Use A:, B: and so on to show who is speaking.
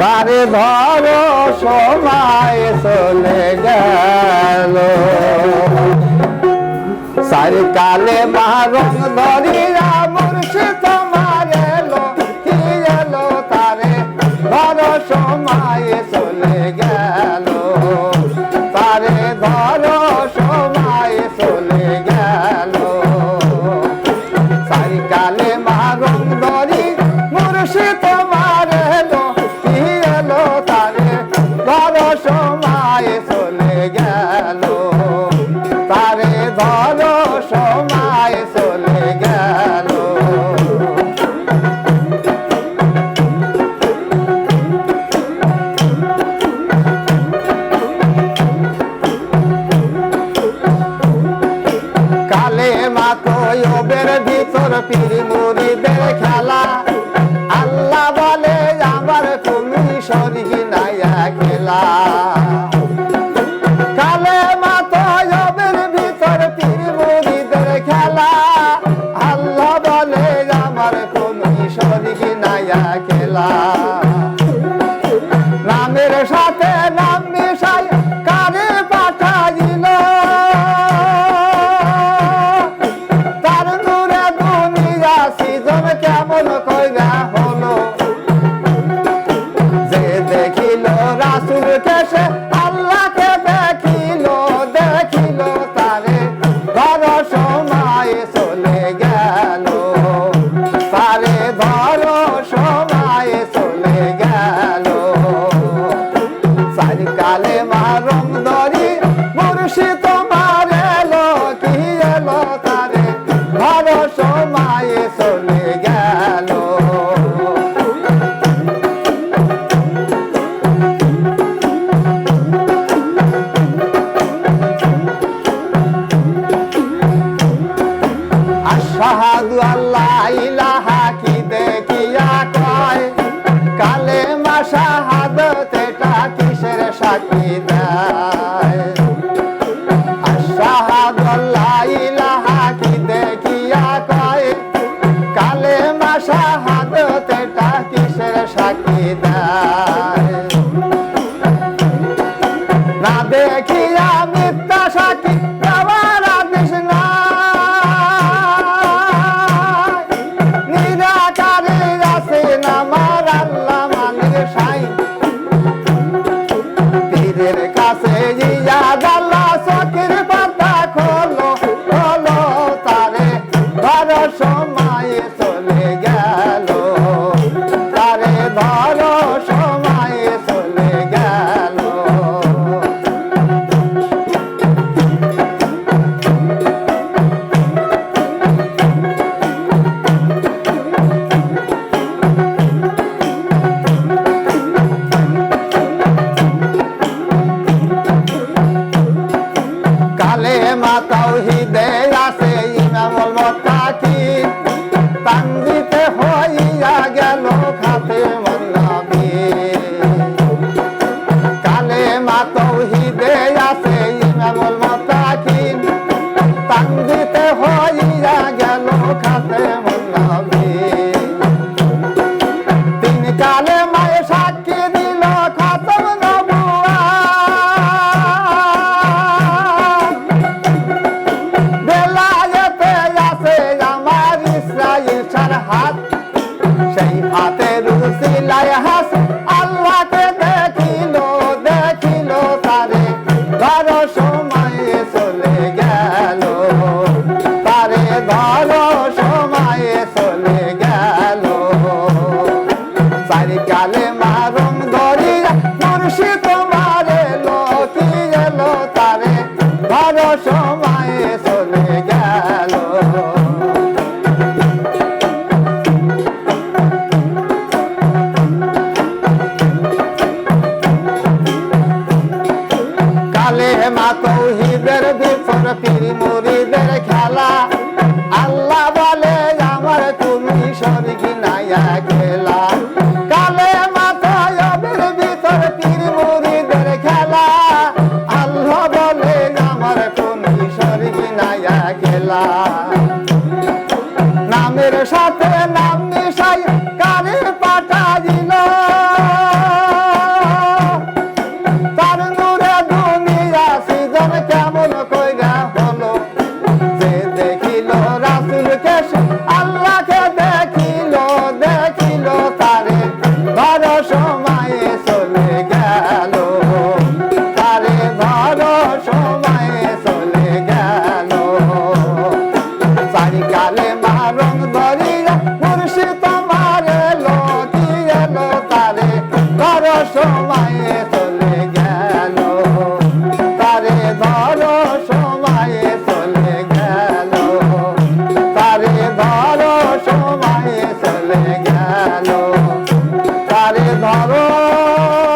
A: বারে ধর সবাই চলে গেল। সারি কালে মারং ধরিয়া পীর মুড়িদের খেলা আল্লাহ বলে, আমার তুমি কমিশন হিনাইয়া খেলা কালে মাথায় ভিতর পীর মুড়িদের খেলা দেখিল, রাসুল কেসে আল্লাহকে দেখিল দেখিল তারে। ঘর সময় চলে গেল, তারে ধর সময় চলে গেল। চারিকালে মারম ধরি মুর্শি তোমার এলো, কি এলো তারে? ঘর সময় সাক্ষী কি দেখিয়া কালে মাসা হাততে টাকিসের সাক্ষী দেয়? hoy ya বাড়ি কালে মারুম ধরিয়া মুর্শি তোমারে লোকি ভালো কালে বিফর পিরি মুরি গো